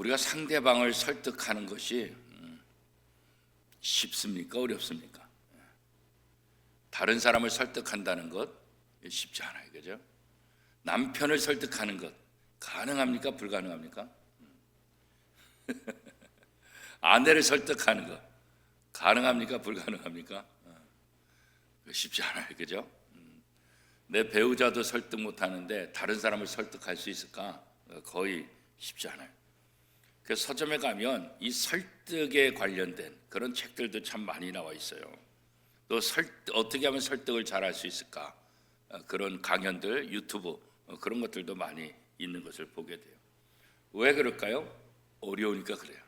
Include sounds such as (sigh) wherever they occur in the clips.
우리가 상대방을 설득하는 것이 음, 쉽습니까? 어렵습니까? 다른 사람을 설득한다는 것 쉽지 않아요. 그죠? 남편을 설득하는 것 가능합니까? 불가능합니까? (laughs) 아내를 설득하는 것 가능합니까? 불가능합니까? 어, 쉽지 않아요. 그죠? 음, 내 배우자도 설득 못 하는데 다른 사람을 설득할 수 있을까? 어, 거의 쉽지 않아요. 그 서점에 가면 이 설득에 관련된 그런 책들도 참 많이 나와 있어요. 또 설, 어떻게 하면 설득을 잘 할 수 있을까? 어, 그런 강연들, 유튜브 어, 그런 것들도 많이 있는 것을 보게 돼요. 왜 그럴까요? 어려우니까 그래요.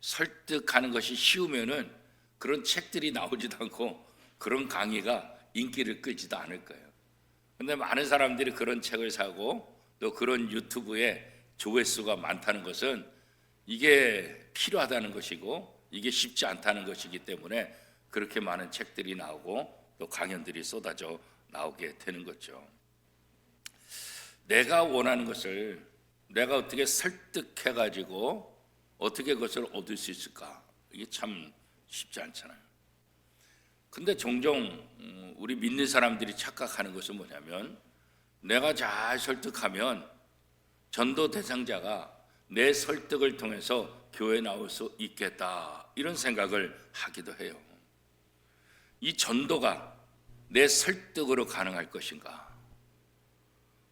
설득하는 것이 쉬우면은 그런 책들이 나오지도 않고 그런 강의가 인기를 끌지도 않을 거예요. 근데 많은 사람들이 그런 책을 사고 또 그런 유튜브에 조회수가 많다는 것은 이게 필요하다는 것이고 이게 쉽지 않다는 것이기 때문에 그렇게 많은 책들이 나오고 또 강연들이 쏟아져 나오게 되는 거죠. 내가 원하는 것을 내가 어떻게 설득해 가지고 어떻게 그것을 얻을 수 있을까? 이게 참 쉽지 않잖아요. 근데 종종 음, 우리 믿는 사람들이 착각하는 것은 뭐냐면 내가 잘 설득하면 전도 대상자가 내 설득을 통해서 교회 나올 수 있겠다 이런 생각을 하기도 해요. 이 전도가 내 설득으로 가능할 것인가?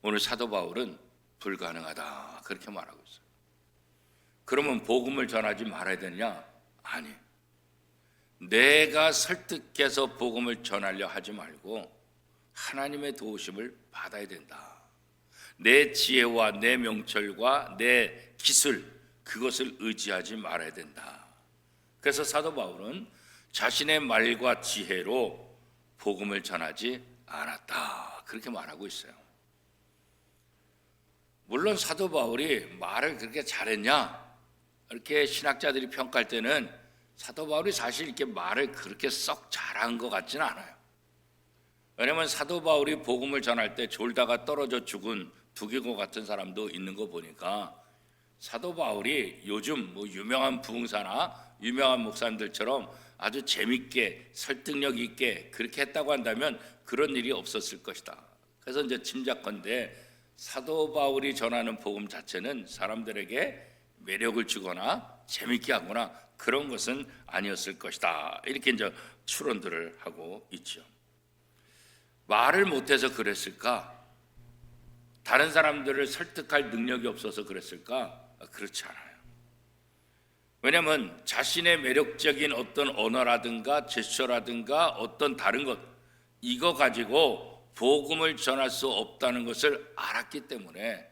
오늘 사도 바울은 불가능하다 그렇게 말하고 있어요. 그러면 복음을 전하지 말아야 되느냐? 아니. 내가 설득해서 복음을 전하려 하지 말고 하나님의 도우심을 받아야 된다. 내 지혜와 내 명철과 내 기술 그것을 의지하지 말아야 된다. 그래서 사도 바울은 자신의 말과 지혜로 복음을 전하지 않았다. 그렇게 말하고 있어요. 물론 사도 바울이 말을 그렇게 잘했냐? 이렇게 신학자들이 평가할 때는 사도 바울이 사실 이렇게 말을 그렇게 썩 잘한 것 같지는 않아요. 왜냐하면 사도 바울이 복음을 전할 때 졸다가 떨어져 죽은 두기고 같은 사람도 있는 거 보니까 사도 바울이 요즘 뭐 유명한 부흥사나 유명한 목사님들처럼 아주 재밌게 설득력 있게 그렇게 했다고 한다면 그런 일이 없었을 것이다. 그래서 이제 짐작컨대 사도 바울이 전하는 복음 자체는 사람들에게 매력을 주거나 재밌게 하거나 그런 것은 아니었을 것이다. 이렇게 이제 추론들을 하고 있죠. 말을 못해서 그랬을까? 다른 사람들을 설득할 능력이 없어서 그랬을까? 그렇지 않아요. 왜냐하면 자신의 매력적인 어떤 언어라든가 제스처라든가 어떤 다른 것 이거 가지고 복음을 전할 수 없다는 것을 알았기 때문에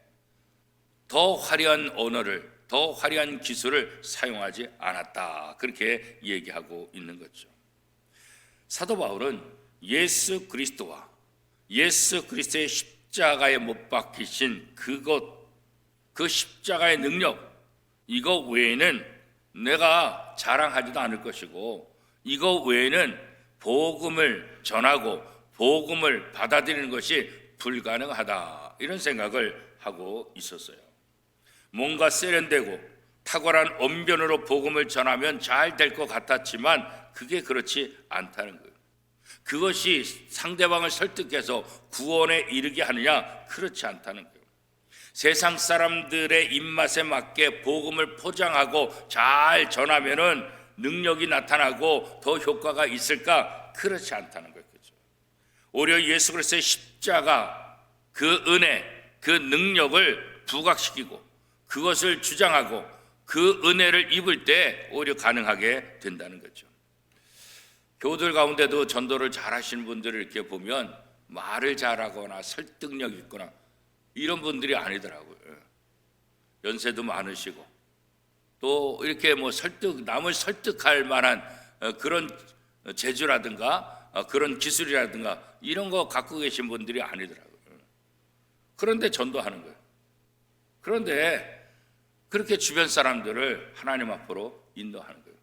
더 화려한 언어를 더 화려한 기술을 사용하지 않았다. 그렇게 얘기하고 있는 거죠. 사도 바울은 예수 그리스도와 예수 그리스도의 십자가에 못 박히신 그것, 그 십자가의 능력, 이거 외에는 내가 자랑하지도 않을 것이고, 이거 외에는 복음을 전하고 복음을 받아들이는 것이 불가능하다. 이런 생각을 하고 있었어요. 뭔가 세련되고 탁월한 언변으로 복음을 전하면 잘 될 것 같았지만 그게 그렇지 않다는 거예요. 그것이 상대방을 설득해서 구원에 이르게 하느냐? 그렇지 않다는 거예요. 세상 사람들의 입맛에 맞게 복음을 포장하고 잘 전하면은 능력이 나타나고 더 효과가 있을까? 그렇지 않다는 거예요. 오히려 예수 그리스도의 십자가 그 은혜, 그 능력을 부각시키고 그것을 주장하고 그 은혜를 입을 때 오히려 가능하게 된다는 거죠. 교들 가운데도 전도를 잘하시는 분들을 이렇게 보면 말을 잘하거나 설득력 있거나 이런 분들이 아니더라고요. 연세도 많으시고 또 이렇게 뭐 설득 남을 설득할 만한 어, 그런 재주라든가 어, 그런 기술이라든가 이런 거 갖고 계신 분들이 아니더라고요. 그런데 전도하는 거예요. 그런데 그렇게 주변 사람들을 하나님 앞으로 인도하는 거예요.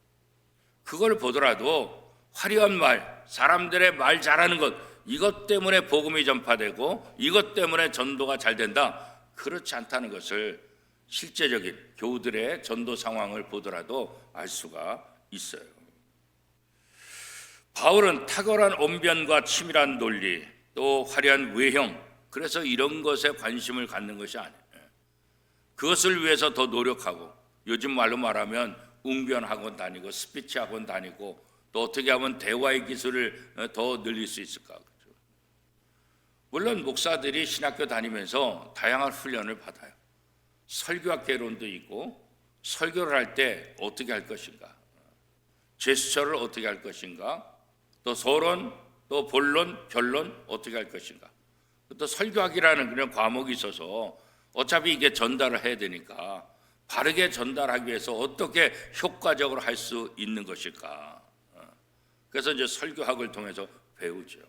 그걸 보더라도 화려한 말, 사람들의 말 잘하는 것, 이것 때문에 복음이 전파되고 이것 때문에 전도가 잘 된다. 그렇지 않다는 것을 실제적인 교우들의 전도 상황을 보더라도 알 수가 있어요. 바울은 탁월한 언변과 치밀한 논리, 또 화려한 외형, 그래서 이런 것에 관심을 갖는 것이 아니에요. 그것을 위해서 더 노력하고 요즘 말로 말하면 웅변 학원 다니고 스피치 학원 다니고 또 어떻게 하면 대화의 기술을 어, 더 늘릴 수 있을까? 그렇죠? 물론 목사들이 신학교 다니면서 다양한 훈련을 받아요. 설교학 개론도 있고 설교를 할 때 어떻게 할 것인가, 제스처를 어떻게 할 것인가, 또 서론, 또 본론, 결론 어떻게 할 것인가. 또 설교학이라는 그런 과목이 있어서 어차피 이게 전달을 해야 되니까 바르게 전달하기 위해서 어떻게 효과적으로 할 수 있는 것일까. 어. 그래서 이제 설교학을 통해서 배우죠.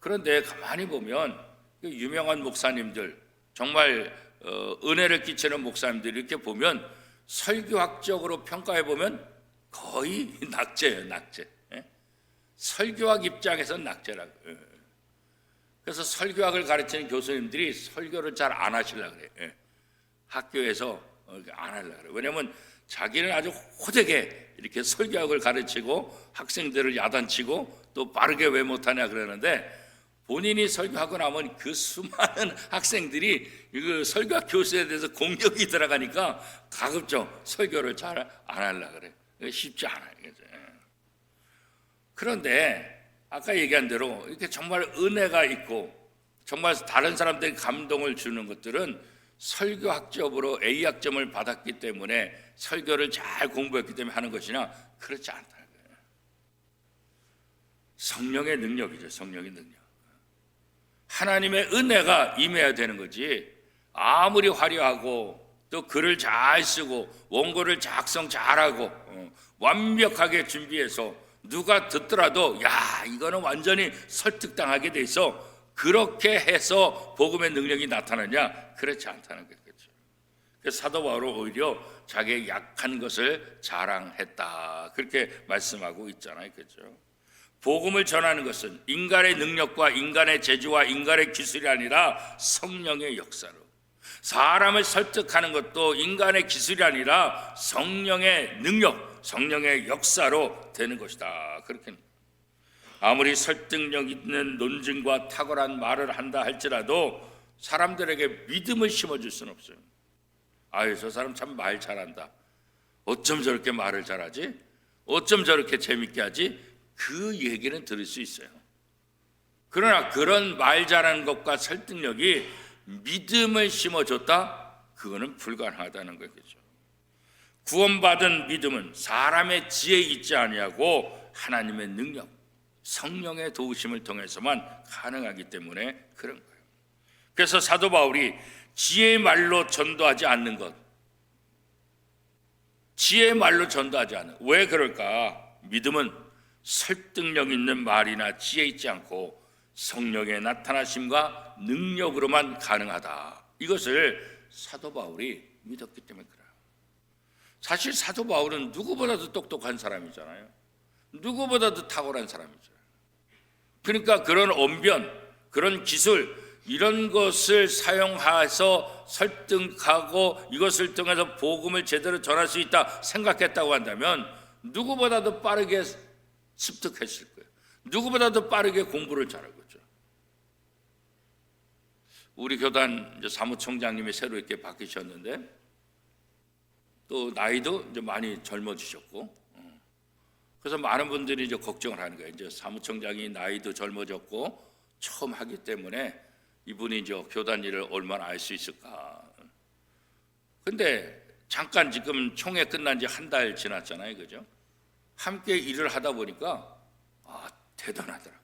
그런데 가만히 보면 그 유명한 목사님들 정말 어, 은혜를 끼치는 목사님들 이렇게 보면 설교학적으로 평가해 보면 거의 (laughs) 낙제예요, 낙제. 예? 설교학 입장에서 낙제라고. 예. 그래서 설교학을 가르치는 교수님들이 설교를 잘 안 하시려 그래요. 예. 학교에서 어, 안 하려 그래요. 왜냐면 자기는 아주 호되게 이렇게 설교학을 가르치고 학생들을 야단치고 또 빠르게 왜 못하냐 그러는데 본인이 설교하고 나면 그 수많은 (laughs) 학생들이 그 설교학 교수에 대해서 공격이 들어가니까 가급적 설교를 잘 안 하려 그래. 쉽지 않아요. 그죠? 그런데 아까 얘기한 대로 이렇게 정말 은혜가 있고 정말 다른 사람들이 감동을 주는 것들은 설교학적으로 A 학점을 받았기 때문에 설교를 잘 공부했기 때문에 하는 것이나 그렇지 않다는 거예요. 성령의 능력이죠. 성령의 능력. 하나님의 은혜가 임해야 되는 거지. 아무리 화려하고 또 글을 잘 쓰고 원고를 작성 잘하고 어, 완벽하게 준비해서 누가 듣더라도 야 이거는 완전히 설득당하게 돼 있어 그렇게 해서 복음의 능력이 나타나냐 그렇지 않다는 거겠죠. 그래서 사도 바울은 오히려 자기의 약한 것을 자랑했다 그렇게 말씀하고 있잖아요, 그렇죠? 복음을 전하는 것은 인간의 능력과 인간의 재주와 인간의 기술이 아니라 성령의 역사로 사람을 설득하는 것도 인간의 기술이 아니라 성령의 능력, 성령의 역사로 되는 것이다. 그렇게 아무리 설득력 있는 논증과 탁월한 말을 한다 할지라도 사람들에게 믿음을 심어줄 수는 없어요. 아유 저 사람 참 말 잘한다. 어쩜 저렇게 말을 잘하지? 어쩜 저렇게 재밌게 하지? 그 얘기는 들을 수 있어요. 그러나 그런 말 잘하는 것과 설득력이 믿음을 심어줬다? 그거는 불가능하다는 거겠죠. 구원받은 믿음은 사람의 지혜 있지 아니하고 하나님의 능력, 성령의 도우심을 통해서만 가능하기 때문에 그런 거예요. 그래서 사도 바울이 지혜의 말로 전도하지 않는 것, 지혜의 말로 전도하지 않는 왜 그럴까? 믿음은 설득력 있는 말이나 지혜 있지 않고 성령의 나타나심과 능력으로만 가능하다. 이것을 사도 바울이 믿었기 때문에 그래요. 사실 사도 바울은 누구보다도 똑똑한 사람이잖아요. 누구보다도 탁월한 사람이죠. 그러니까 그런 언변, 그런 기술, 이런 것을 사용해서 설득하고 이것을 통해서 복음을 제대로 전할 수 있다 생각했다고 한다면 누구보다도 빠르게 습득했을 거예요. 누구보다도 빠르게 공부를 잘할 거죠. 우리 교단 사무총장님이 새로 이렇게 바뀌셨는데 또 나이도 이제 많이 젊어지셨고 어. 그래서 많은 분들이 이제 걱정을 하는 거예요. 이제 사무총장이 나이도 젊어졌고 처음 하기 때문에 이분이 이제 교단 일을 얼마나 알 수 있을까. 근데 잠깐 지금 총회 끝난 지 한 달 지났잖아요. 그죠? 함께 일을 하다 보니까 아, 대단하더라.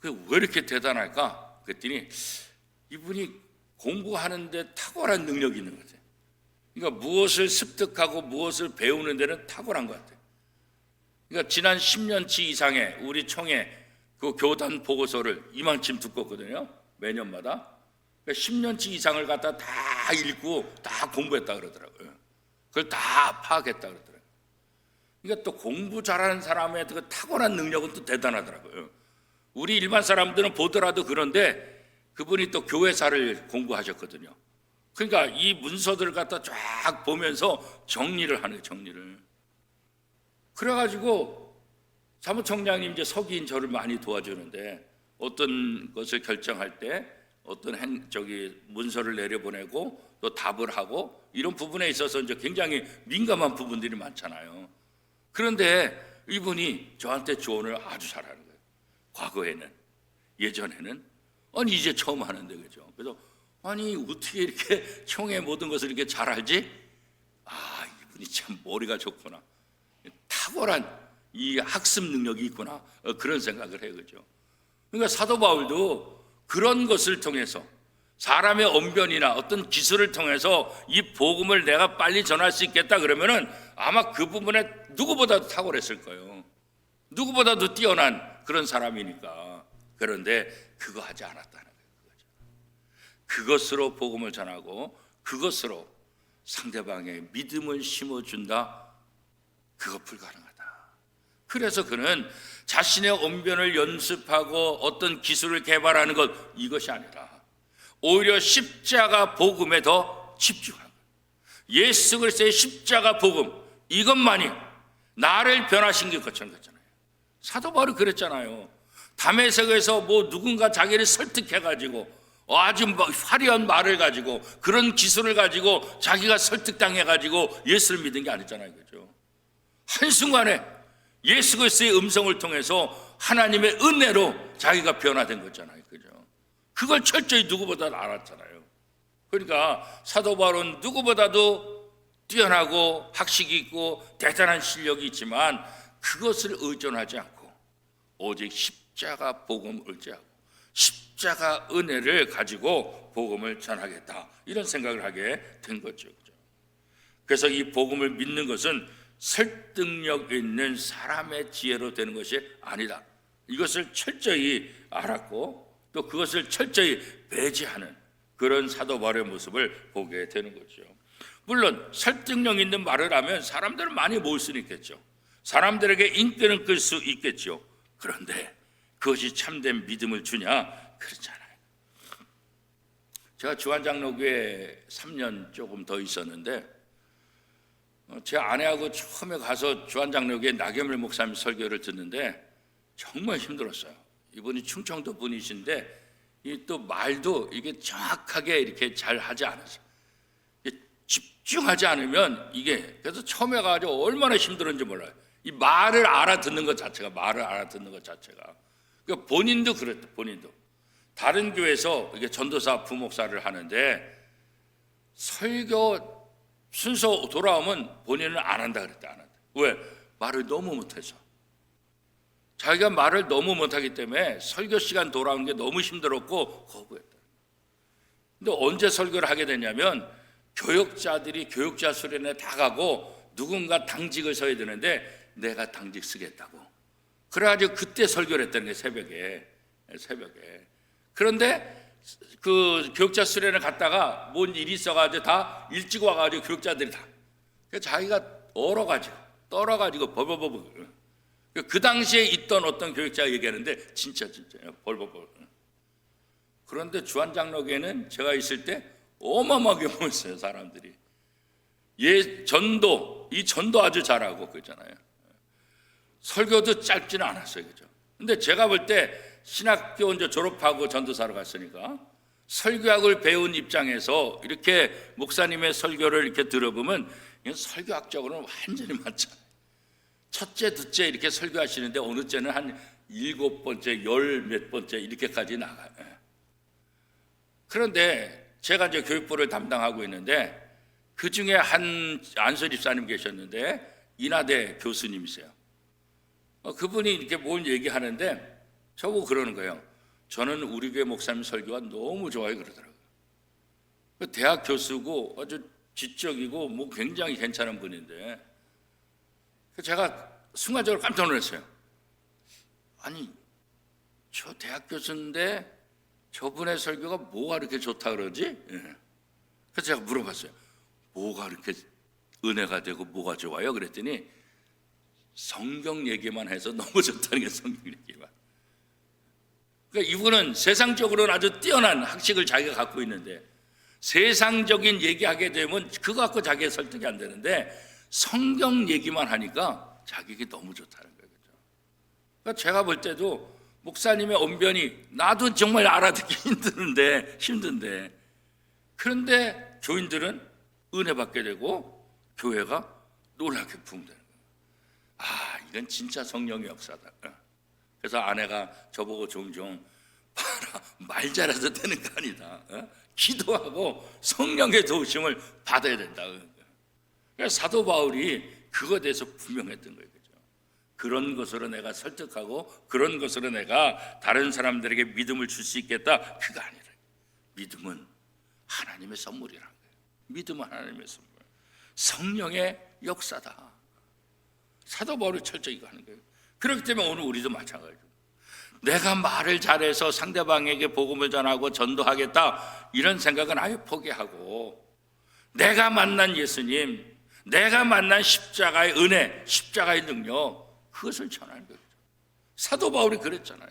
그왜 이렇게 대단할까? 그랬더니 이분이 공부하는데 탁월한 능력이 있는 거죠. 그러니까 무엇을 습득하고 무엇을 배우는 데는 탁월한 것 같아요. 그러니까 지난 10년치 이상의 우리 총회 그 교단 보고서를 이만큼 두껍거든요. 매년마다. 그러니까 10년치 이상을 갖다 다 읽고 다 공부했다 그러더라고요. 그걸 다 파악했다 그러더라고요. 그러니까 또 공부 잘하는 사람의 그 탁월한 능력은 또 대단하더라고요. 우리 일반 사람들은 보더라도 그런데 그분이 또 교회사를 공부하셨거든요. 그러니까 이 문서들을 갖다 쫙 보면서 정리를 하는 정리를. 그래가지고 사무총장님 이제 서기인 저를 많이 도와주는데 어떤 것을 결정할 때 어떤 행, 저기 문서를 내려보내고 또 답을 하고 이런 부분에 있어서 이제 굉장히 민감한 부분들이 많잖아요. 그런데 이분이 저한테 조언을 아주 잘하는 거예요. 과거에는 예전에는 아니 이제 처음 하는데 그죠? 그래서 아니 어떻게 이렇게 총의 모든 것을 이렇게 잘 알지? 아 이분이 참 머리가 좋구나. 탁월한 이 학습 능력이 있구나 어, 그런 생각을 해요 그죠 그러니까 사도 바울도 그런 것을 통해서 사람의 언변이나 어떤 기술을 통해서 이 복음을 내가 빨리 전할 수 있겠다 그러면은 아마 그 부분에 누구보다도 탁월했을 거예요 누구보다도 뛰어난 그런 사람이니까 그런데 그거 하지 그거죠. 그것으로 복음을 전하고 그것으로 상대방의 믿음을 심어준다 그거 불가능하다. 그래서 그는 자신의 언변을 연습하고 어떤 기술을 개발하는 것 이것이 아니라 오히려 십자가 복음에 더 거예요. 예수 그리스도의 십자가 복음 이것만이 나를 변화시킨 것처럼 그랬잖아요. 사도 바울이 그랬잖아요. 담에색에서 뭐 누군가 자기를 설득해 가지고 아주 뭐 화려한 말을 가지고 그런 기술을 가지고 자기가 설득당해 가지고 예수를 믿은 게 아니잖아요. 그죠? 한순간에 예수 그리스도의 음성을 통해서 하나님의 은혜로 자기가 변화된 거잖아요. 그죠? 그걸 철저히 누구보다 알았잖아요. 그러니까 사도 바울은 누구보다도 뛰어나고 학식이 있고 대단한 실력이 있지만 그것을 의존하지 않고 오직 십자가 복음을 의지하고 십자가 은혜를 가지고 복음을 전하겠다 이런 생각을 하게 된 거죠. 그래서 이 복음을 믿는 것은 설득력 있는 사람의 지혜로 되는 것이 아니다. 이것을 철저히 알았고 또 그것을 철저히 배제하는 그런 사도 바울의 모습을 보게 되는 거죠. 물론 설득력 있는 말을 하면 사람들은 많이 모을 수는 있겠죠. 사람들에게 인기는 끌 수 있겠죠. 그런데 그것이 참된 믿음을 주냐? 그렇지 않아요. 제가 주한장로교에 3년 조금 더 있었는데 어, 제 아내하고 처음에 가서 주한장로교회 나겸일 목사님 설교를 듣는데 정말 힘들었어요. 이분이 충청도 분이신데 이또 말도 이게 정확하게 이렇게 잘 하지. 이게 집중하지 않으면 이게 그래서 처음에 가지고 얼마나 힘들었는지 몰라요. 이 말을 알아듣는 것 자체가 말을 알아듣는 것 자체가 그러니까 본인도 그랬다. 본인도 다른 교회에서 이게 전도사 부목사를 하는데 설교 순서 돌아오면 본인은 안 한다 그랬다 안 한다. 왜? 말을 너무 못해서. 자기가 말을 너무 못하기 때문에 설교 시간 돌아오는 게 너무 힘들었고 거부했다. 근데 언제 설교를 하게 되냐면 교역자들이 교육자 수련회 다 가고 누군가 당직을 서야 되는데 내가 당직 쓰겠다고. 그래가지고 그때 설교를 했다는 게 새벽에 새벽에. 그런데 그 교육자 수련회 갔다가 뭔 일이 있어가지고 다 일찍 와가지고 교육자들이 다 그래서 자기가 얼어가지고 떨어가지고 버버버버 그 당시에 있던 어떤 교육자가 얘기하는데 진짜 진짜요 벌벌벌. 그런데 주한장로교회는 제가 있을 때 어마어마하게 모였어요 사람들이. 예 전도 이 전도 아주 잘하고 그잖아요. 설교도 짧지는 않았어요 그죠? 근데 제가 볼 때 신학교 이제 졸업하고 전도사로 갔으니까 설교학을 배운 입장에서 이렇게 목사님의 설교를 이렇게 들어보면 이건 설교학적으로는 완전히 맞잖아요. 첫째, 둘째 이렇게 설교하시는데 어느 때는 한 일곱 번째, 열 몇 번째 이렇게까지 나가요. 그런데 제가 이제 교육부를 담당하고 있는데 그 중에 한 안설 집사님 계셨는데 인하대 교수님이세요. 어, 그분이 이렇게 뭘 얘기하는데 저보고 그러는 거예요. 저는 우리 교회 목사님 설교가 너무 좋아요 그러더라고요. 그 대학 교수고 아주 지적이고 뭐 굉장히 괜찮은 분인데 제가 순간적으로 깜짝 놀랐어요. 아니 저 대학 교수인데 저분의 설교가 뭐가 그렇게 좋다 그러지? 예. 그래서 제가 물어봤어요. 뭐가 그렇게 은혜가 되고 뭐가 좋아요? 그랬더니 성경 얘기만 해서 너무 좋다는 게 성경 얘기만. 그러니까 이분은 세상적으로는 아주 뛰어난 학식을 자기가 갖고 있는데 세상적인 얘기하게 되면 그거 갖고 자기가 설득이 안 되는데 성경 얘기만 하니까 자기에게 너무 좋다는. 그죠? 그러니까 제가 볼 때도 목사님의 언변이 나도 정말 알아듣기 (laughs) 힘드는데 힘든데 그런데 교인들은 은혜 받게 되고 교회가 놀랍게 부흥되는 거예요. 아, 이건 진짜 성령의 역사다. 그래서 아내가 저보고 종종 봐라 말 잘해서 되는 거 아니다. 어? 기도하고 성령의 도우심을 받아야 된다. 그러니까 사도 바울이 그거에 대해서 분명했던 거예요. 그런 것으로 내가 설득하고 그런 것으로 내가 다른 사람들에게 믿음을 줄 수 있겠다. 그거 아니라 믿음은 하나님의 선물이라는 거예요. 믿음은 하나님의 선물. 성령의 역사다. 사도 바울이 철저히 하는 거예요. 그렇기 때문에 오늘 우리도 마찬가지죠. 내가 말을 잘해서 상대방에게 복음을 전하고 전도하겠다 이런 생각은 아예 포기하고 내가 만난 예수님, 내가 만난 십자가의 은혜, 십자가의 능력 그것을 전하는 거죠. 사도 바울이 그랬잖아요.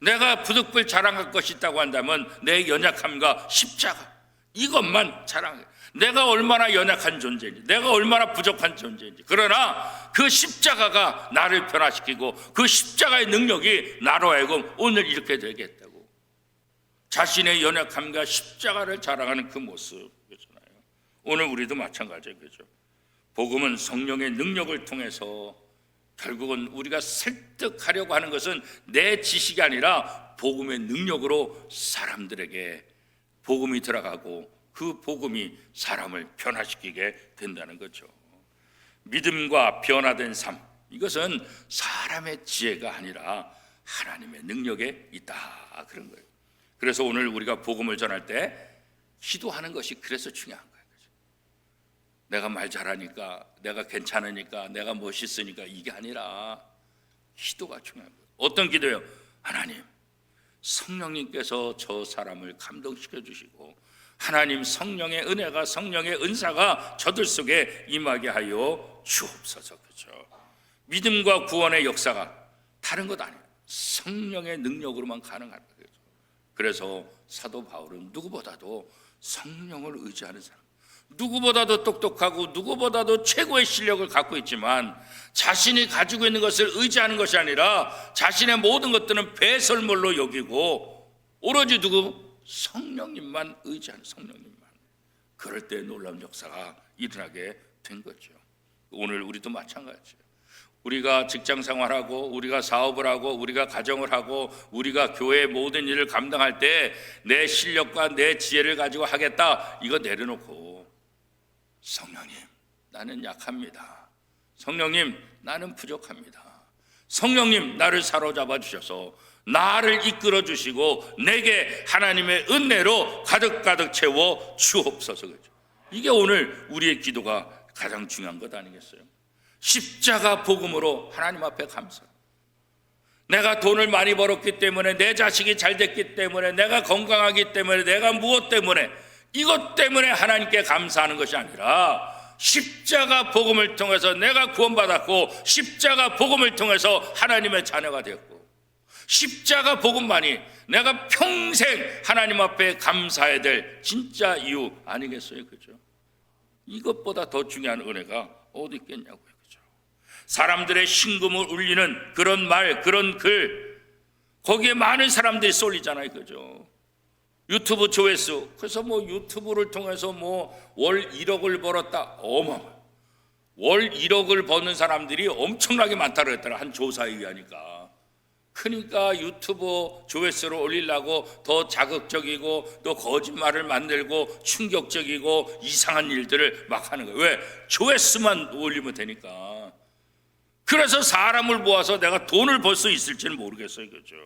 내가 부득불 자랑할 것이 있다고 한다면 내 연약함과 십자가 이것만 자랑해. 내가 얼마나 연약한 존재인지, 내가 얼마나 부족한 존재인지. 그러나 그 십자가가 나를 변화시키고 그 십자가의 능력이 나로 하여금 오늘 이렇게 되겠다고. 자신의 연약함과 십자가를 자랑하는 그 모습이잖아요. 오늘 우리도 마찬가지예요. 그죠? 복음은 성령의 능력을 통해서 결국은 우리가 설득하려고 하는 것은 내 지식이 아니라 복음의 능력으로 사람들에게 복음이 들어가고 그 복음이 사람을 변화시키게 된다는 거죠. 믿음과 변화된 삶 이것은 사람의 지혜가 아니라 하나님의 능력에 있다 그런 거예요. 그래서 오늘 우리가 복음을 전할 때 기도하는 것이 그래서 중요한 거예요. 내가 말 잘하니까, 내가 괜찮으니까, 내가 멋있으니까 이게 아니라 기도가 중요한 거예요. 어떤 기도요? 하나님, 성령님께서 저 사람을 감동시켜 주시고 하나님 성령의 은혜가 성령의 은사가 저들 속에 임하게 하여 주옵소서 그죠. 믿음과 구원의 역사가 다른 것 아니에요. 성령의 능력으로만 가능한 거죠. 그래서 사도 바울은 누구보다도 성령을 의지하는 사람. 누구보다도 똑똑하고 누구보다도 최고의 실력을 갖고 있지만 자신이 가지고 있는 것을 의지하는 것이 아니라 자신의 모든 것들은 배설물로 여기고 오로지 누구 성령님만 의지하는 성령님만 그럴 때 놀라운 역사가 일어나게 된 거죠. 오늘 우리도 마찬가지예요. 우리가 직장 생활하고 우리가 사업을 하고 우리가 가정을 하고 우리가 교회의 모든 일을 감당할 때 내 실력과 내 지혜를 가지고 하겠다 이거 내려놓고 성령님 나는 약합니다. 성령님 나는 부족합니다. 성령님 나를 사로잡아 주셔서 나를 이끌어 주시고 내게 하나님의 은혜로 가득가득 채워 주옵소서 그죠. 이게 오늘 우리의 기도가 가장 중요한 것 아니겠어요? 십자가 복음으로 하나님 앞에 감사. 내가 돈을 많이 벌었기 때문에 내 자식이 잘 됐기 때문에 내가 건강하기 때문에 내가 무엇 때문에 이것 때문에 하나님께 감사하는 것이 아니라 십자가 복음을 통해서 내가 구원받았고 십자가 복음을 통해서 하나님의 자녀가 되었고 십자가 복음만이 내가 평생 하나님 앞에 감사해야 될 진짜 이유 아니겠어요? 그죠? 이것보다 더 중요한 은혜가 어디 있겠냐고요. 그죠? 사람들의 신금을 울리는 그런 말, 그런 글 거기에 많은 사람들이 쏠리잖아요. 그죠? 유튜브 조회수. 그래서 뭐 유튜브를 통해서 뭐 월 1억을 벌었다. 어마어마. 월 1억을 버는 사람들이 엄청나게 많다고 했더라. 한 조사에 의하니까. 그러니까 유튜브 조회수를 올리려고 더 자극적이고 또 거짓말을 만들고 충격적이고 이상한 일들을 막 하는 거예요. 왜? 조회수만 올리면 되니까. 그래서 사람을 모아서 내가 돈을 벌 수 있을지는 모르겠어요. 그죠?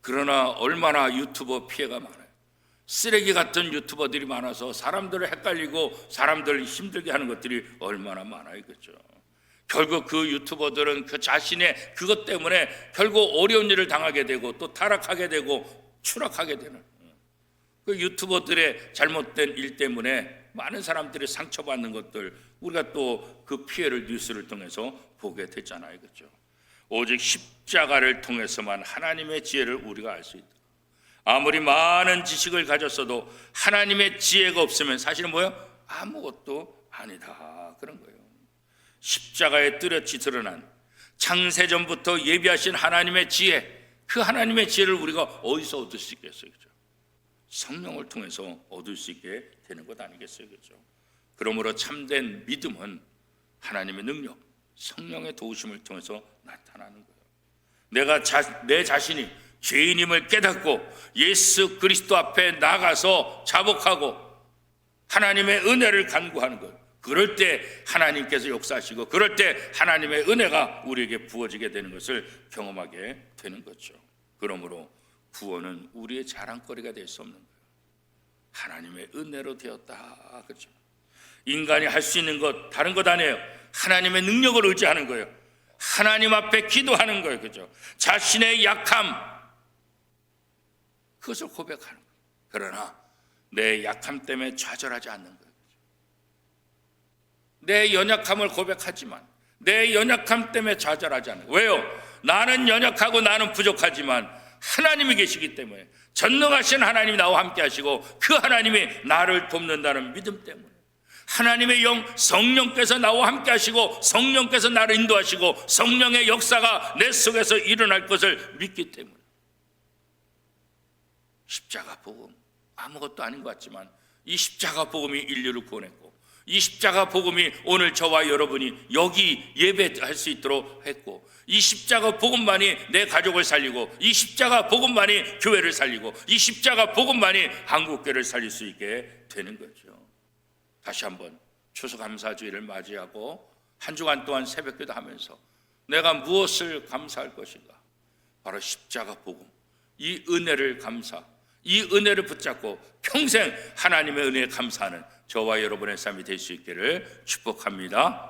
그러나 얼마나 유튜버 피해가 많아요. 쓰레기 같은 유튜버들이 많아서 사람들을 헷갈리고 사람들을 힘들게 하는 것들이 얼마나 많아요. 그죠? 결국 그 유튜버들은 그 자신의 그것 때문에 결국 어려운 일을 당하게 되고 또 타락하게 되고 추락하게 되는 그 유튜버들의 잘못된 일 때문에 많은 사람들이 상처받는 것들 우리가 또 그 피해를 뉴스를 통해서 보게 됐잖아요. 그렇죠? 오직 십자가를 통해서만 하나님의 지혜를 우리가 알 수 있다. 아무리 많은 지식을 가졌어도 하나님의 지혜가 없으면 사실은 뭐예요? 아무것도 아니다 그런 거예요. 십자가에 뚜렷이 드러난 창세전부터 예비하신 하나님의 지혜 그 하나님의 지혜를 우리가 어디서 얻을 수 있겠어요? 그죠? 성령을 통해서 얻을 수 있게 되는 것 아니겠어요? 그죠? 그러므로 참된 믿음은 하나님의 능력, 성령의 도우심을 통해서 나타나는 거예요. 내가 자, 내 자신이 죄인임을 깨닫고 예수 그리스도 앞에 나가서 자복하고 하나님의 은혜를 간구하는 것. 그럴 때 하나님께서 역사하시고 그럴 때 하나님의 은혜가 우리에게 부어지게 되는 것을 경험하게 되는 거죠. 그러므로 구원은 우리의 자랑거리가 될 수 없는 거예요. 하나님의 은혜로 되었다. 그렇죠? 인간이 할 수 있는 것 다른 것 아니에요. 하나님의 능력을 의지하는 거예요. 하나님 앞에 기도하는 거예요. 그죠? 자신의 약함 그것을 고백하는 거예요. 그러나 내 약함 때문에 좌절하지 않는 거예요. 내 연약함을 고백하지만 내 연약함 때문에 좌절하지 않는 거예요. 왜요? 나는 연약하고 나는 부족하지만 하나님이 계시기 때문에 전능하신 하나님이 나와 함께 하시고 그 하나님이 나를 돕는다는 믿음 때문에 하나님의 영 성령께서 나와 함께 하시고 성령께서 나를 인도하시고 성령의 역사가 내 속에서 일어날 것을 믿기 때문에 십자가 복음 아무것도 아닌 것 같지만 이 십자가 복음이 인류를 구원했고 이 십자가 복음이 오늘 저와 여러분이 여기 예배할 수 있도록 했고 이 십자가 복음만이 내 가족을 살리고 이 십자가 복음만이 교회를 살리고 이 십자가 복음만이 한국교회를 살릴 수 있게 되는 거죠. 다시 한번 추수감사주의를 맞이하고 한 주간 동안 새벽기도 하면서 내가 무엇을 감사할 것인가? 바로 십자가 복음, 이 은혜를 감사, 이 은혜를 붙잡고 평생 하나님의 은혜에 감사하는 저와 여러분의 삶이 될 수 있기를 축복합니다.